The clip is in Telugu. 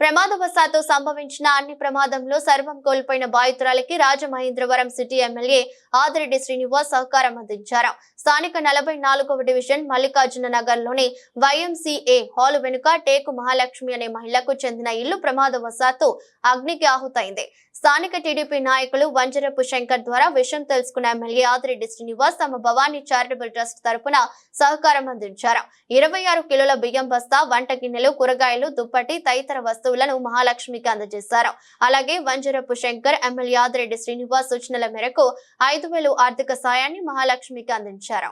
ప్రమాదవశాత్తు సంభవించిన అన్ని ప్రమాదంలో సర్వం కోల్పోయిన బాధితురాలకి రాజమహేంద్రవరం సిటీ ఎమ్మెల్యే ఆదిరెడ్డి శ్రీనివాస్ సహకారం అందించారు. స్థానిక నలభై నాలుగవ డివిజన్ మల్లికార్జున నగర్లోని వైఎంసీఏ హాల్ వెనుక టేకు మహాలక్ష్మి అనే మహిళకు చెందిన ఇల్లు ప్రమాదవశాత్తు అగ్నికి ఆహుతైంది. స్థానిక టీడీపీ నాయకులు వంజరపు శంకర్ ద్వారా విషయం తెలుసుకున్న ఎమ్మెల్యే ఆదిరెడ్డి శ్రీనివాస్ తమ భవానీ చారిటబుల్ ట్రస్ట్ తరపున సహకారం అందించారు. ఇరవై ఆరు కిలోల బియ్యం బస్తా వంట గిన్నెలు కూరగాయలు దుప్పటి తదితర వస్తువులను మహాలక్ష్మికి అందజేశారు. అలాగే వంజరపు శంకర్ ఎమ్మెల్యే ఆదిరెడ్డి శ్రీనివాస్ సూచనల మేరకు ఐదు వేలు ఆర్థిక సాయాన్ని మహాలక్ష్మికి అందించారు.